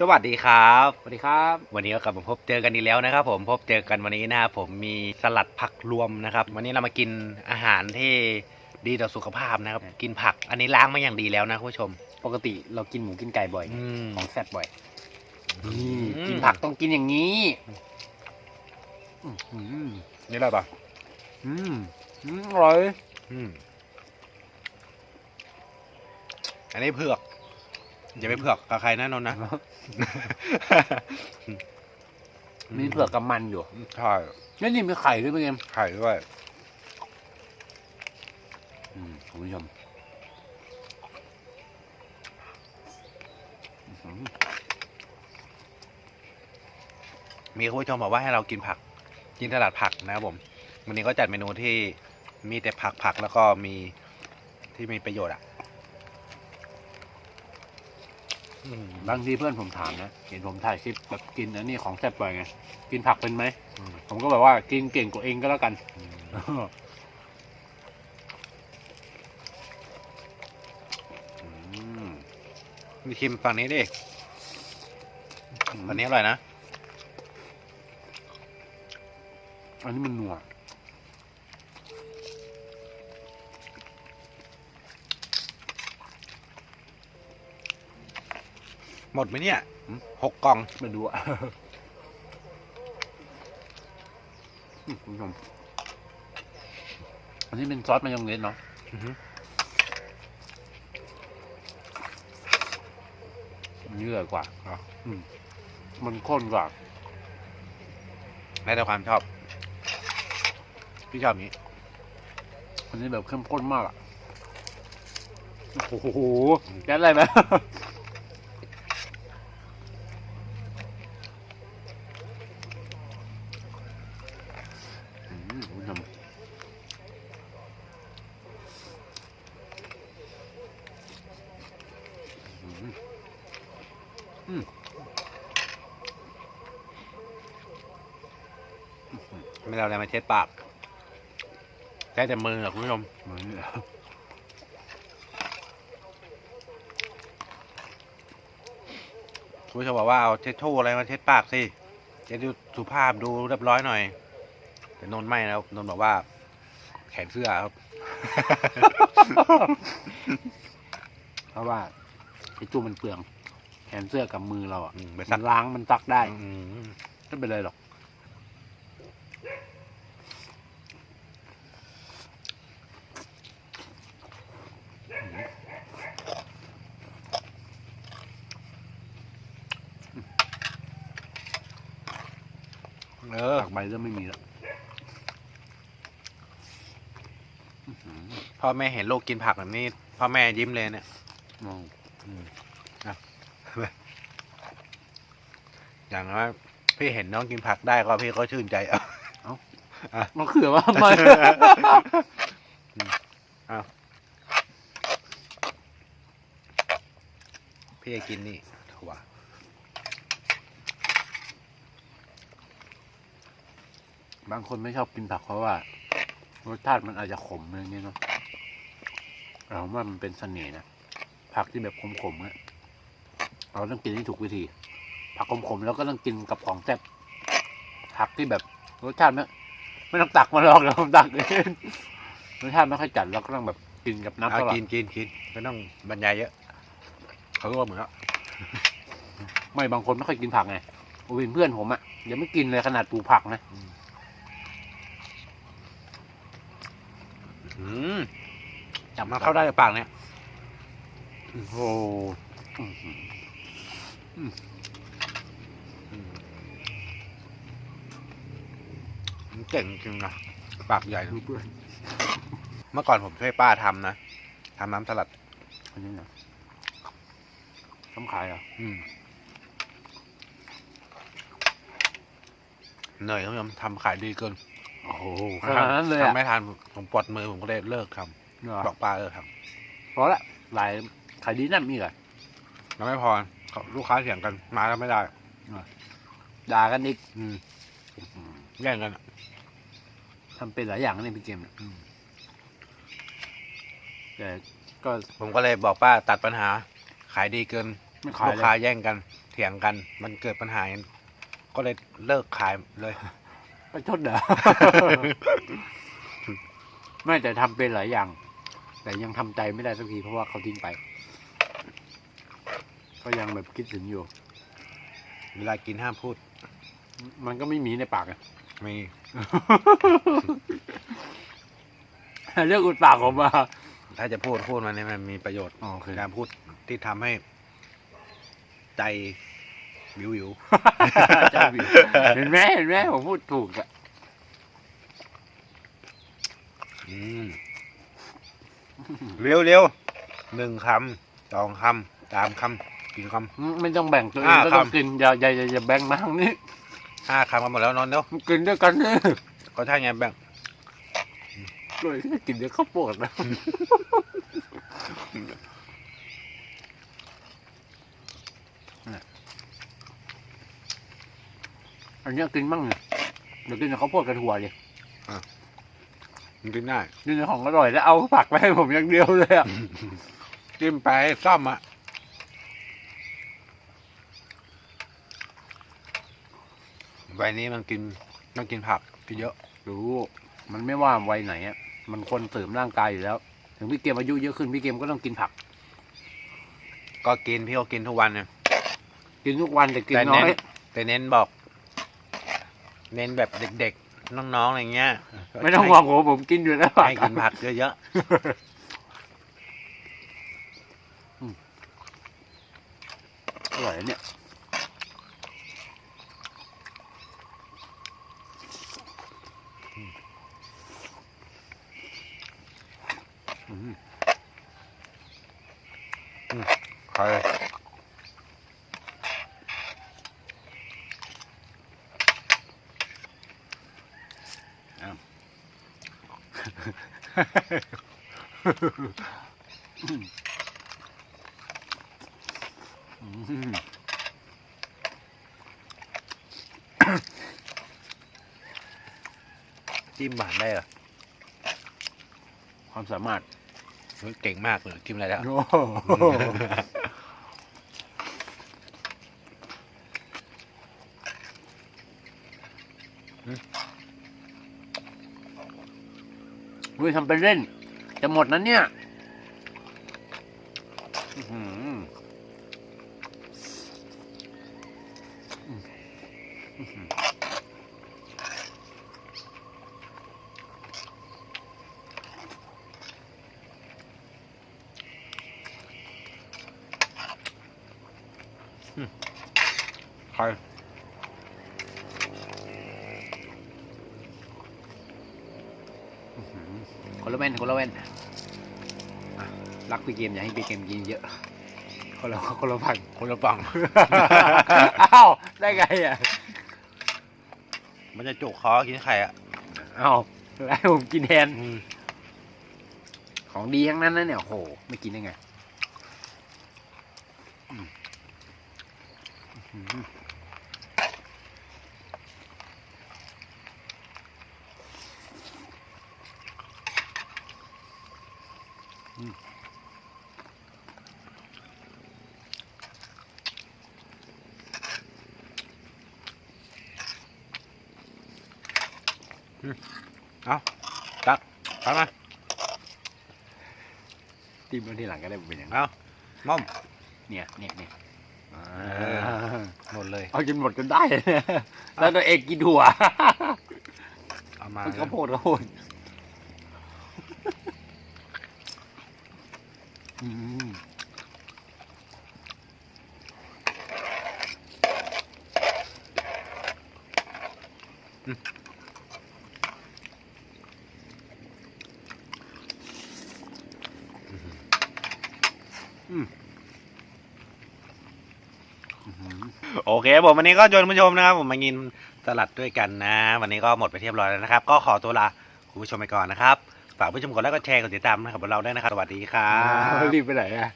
สวัสดีครับ สวัสดีครับ วันนี้ก็กลับมาพบเจอกันอีกแล้วนะครับ ผมพบเจอกันวันนี้นะครับผมมีสลัดผักรวมนะครับ วันนี้เรามากินอาหารที่ดีต่อสุขภาพนะครับ กินผัก อันนี้ล้างมาอย่างดีแล้วนะคุณผู้ชม ปกติเรากินหมูกินไก่บ่อยอืม ของแซ่บบ่อยอืม กินผักต้องกินอย่างนี้อืมอืมนี่อะไรต่ออืมอืมอร่อย อืมอันนี้เผือก อย่าไปเผือกกับใครนะนนท์นะ มีเผือกกับมันอยู่ใช่แล้วนี่มีไข่ด้วยพี่เกมไข่ด้วยอืมคุณผู้ชมอื้อหือมีคุณผู้ชมบอกว่าให้เรากินผัก กินสลัดผักนะครับผม วันนี้ก็จัดเมนูที่มีแต่ผักผักแล้วก็มีที่มีประโยชน์อะอืม บางทีเพื่อนผมถามนะเห็นผมถ่ายคลิปแบบกินอันนี้ของแซ่บบ่อยไงกินผักเป็นไหมอืมผมก็แบบว่ากินเก่งกว่าเองก็แล้วกันอืมอืมมีชิมฝั่งนี้ดิฝั่งนี้อร่อยนะ อันนี้มันนัว หมดไหมเนี่ยหกกล่องมาดูอะอืมคุณผู้ชมอันนี้เป็นซอสมายองเนสเนาะอือฮึอันนี้เลยกว่าอ๋ออืมมันข้นกว่าแล้วแต่ความชอบ พี่ชอบนี้อันนี้แบบเข้มข้นมากอะ โอ้โหแก๊สอะไรไหม อืมคุณผู้ชม ไม่ได้เอาอะไรมาเช็ดปากใช้แต่มืออะคุณผู้ชมเหมือนเนี่ยคุณผู้ชมบอกว่าเอาเช็ดชู่อะไรมาเช็ดปากสิจะดูสุภาพดูเรียบร้อยหน่อย แต่นนท์ไม่นะครับนนท์บอกว่า แขนเสื้อครับ เพราะว่าไอ้จูมันเปลือง แขนเสื้อกับมือเราอะอืมไปมัซันกล้างมันซักได้อืมไม่เป็นไรหรอก เออผักใบเริ่มไม่มีแล้วพ่อแม่เห็นลูกกินผักแบบนี้ พ่อแม่ยิ้มเลยเนี่ย มอง อย่างน้อยพี่เห็นน้องกินผักได้ก็พี่ก็ชื่นใจเอามะเขือว่าทำไมพี่จะกินนี่ถั่วบางคนไม่ชอบกินผักเพราะว่า รสชาติมันอาจจะขมอะไรอย่างเงี้ยเนาะเราว่ามันเป็นเสน่ห์นะผักที่แบบขมๆเนี่ยเราต้องกินให้ถูกวิธี ผักขมๆแล้วก็ต้องกินกับของแซ่บผักที่แบบรสชาติไม่ไม่ต้องตักมาหรอกเดี๋ยวผมตักเองรสชาติไม่ค่อยจัดเราก็ต้องแบบกินกับน้ำเอาสลัดกินกินกินไม่ต้องบรรยายเยอะเขาก็เหมือนว่าไม่บางคนไม่ค่อยกินผักไงโอ้เป็นเพื่อนผมอะยังไม่กินเลยขนาดปลูกผักนะอืมจับมาเข้าได้ในปากเนี่ยโอ้โหอื้อหือ อืมมัน เก่งจริงนะปากใหญ่ดูเพื่อนเมื่อก่อนผมช่วยป้าทำนะทำน้ำสลัด อันนี้นะทำขายเหรอะอืมเหนื่อยท่านผู้ชมทำขายดีเกินโอ้โหขนาดนั้นเลยอะทำไม่ทันผมปวดมือผมก็เลยเลิกทำเหรอบอกป้าเลิกทเพราะละหลายขายดีนั่นมีเหรอำแล้วไม่พอเขาลูกค้าเถียงกันมาแล้วไม่ได้ ด่ากันอีกอืมอืมแย่งกันอะ ทำเป็นหลายอย่างนะเนี่ยพี่เกมเนี่ยอืมแต่ก็ผมก็เลยบอกป้าตัดปัญหา ขายดีเกินไม่ขายลูกเลยค้าแย่งกันเถียงกัน มันเกิดปัญหากันก็เลยเลิกขายเลย ประชดเหรอ ไม่แต่ทำเป็นหลายอย่าง แต่ยังทำใจไม่ได้สักทีเพราะว่าเขาทิ้งไป ก็ยังแบบคิดถึงอยู่ เวลากินห้ามพูด มันก็ไม่มีในปากอะ มี เรื่องอุดปากผมมา ถ้าจะพูดพูดมันให้มันมีประโยชน์อ๋อโอเค การพูดที่ทำให้ ใจวิววิวเจ้าบิว เห็นไหมเห็นไหมผมพูดถูกอะอืมเร็วเร็วหนึ่งคำสองคำสามคำกี่คไม่ต้องแบ่งตัวเองอ่าก็ครัต้อบงกินอย่าอย่าอย่าอย่าแบ่งมาทางนี้ำ ห้าคำกันหมดแล้วนอนเร็วกินด้วยกันเนี่ยก็ใช่ไงแบ่งเลยกินเดี๋ยวข้าวโพดนะอันเนี้ยกินบ้างเนี่ยเดี๋ยวกินกับข้าวโพดกับถั่วเลยมันกินได้กินของอร่อยแล้วเอาผักไปให้ผมอย่างเดียวเลยอะ จิ้มไปซ่อมอะ วัยนี้มันกินต้องกินผักกินเยอะ รู้ มันไม่ว่าวัยไหนอะมันคนเสริมร่างกายอยู่แล้ว ถึงพี่เกมอายุเยอะขึ้นพี่เกมก็ต้องกินผัก ก็กินพี่ก็กินทุกวันเนี่ยกินทุกวันแต่กินแต่น้เน้อนยแต่เน้นบอก เน้นแบบเด็กๆ น้องๆอะไรเงี้ยไม่ต้องห่วงผมผมกินอยู่แล้วให้กินผักเยอะอร่อยนะเนี่ย อืม ๆใคร อืม จิ้มหวานได้เหรอ ความสามารถเฮ้ยเก่งมากเลยจิ้มอะไรแล้ว โอ้โหเฮ้ยทำเป็นเล่น จะหมดนั้นเนี่ยใคร คน ละแว่นคนละแว่นอะรักพี่เกมอย่าให้พี่เกมกินเยอะคนละคนละพันคนละปังอ้าวได้ไงอะมันจะจุกคอกินไข่อะอ้าวแล้วให้ผมกินแทนอืมของดีทั้งนั้นนะเนี่ยโอ้โหไม่กินได้ไงอืมอื้อหืออืม ตักตักมาจิ้มไว้ทีหลังก็ได้เป็นอย่างนั้นเอาม่อมเนี่ยเนี่ยเนี่ยอ่าเออหมดเลย เอาจนหมดจนได้ แล้วตัวเองกินถั่วเอามามันข้าวโพดข้าวโพด โอเคผมวันนี้ก็ชวนผู้ชมนะครับ ผมมากินสลัดด้วยกันนะ วันนี้ก็หมดไปเรียบร้อยแล้วนะครับ ก็ขอตัวลาคุณผู้ชมไปก่อนนะครับ ฝากผู้ชมกดไลค์กดแชร์กดติดตามนะครับเราได้วยนะครับ สวัสดีครับรีบไปไหนอะ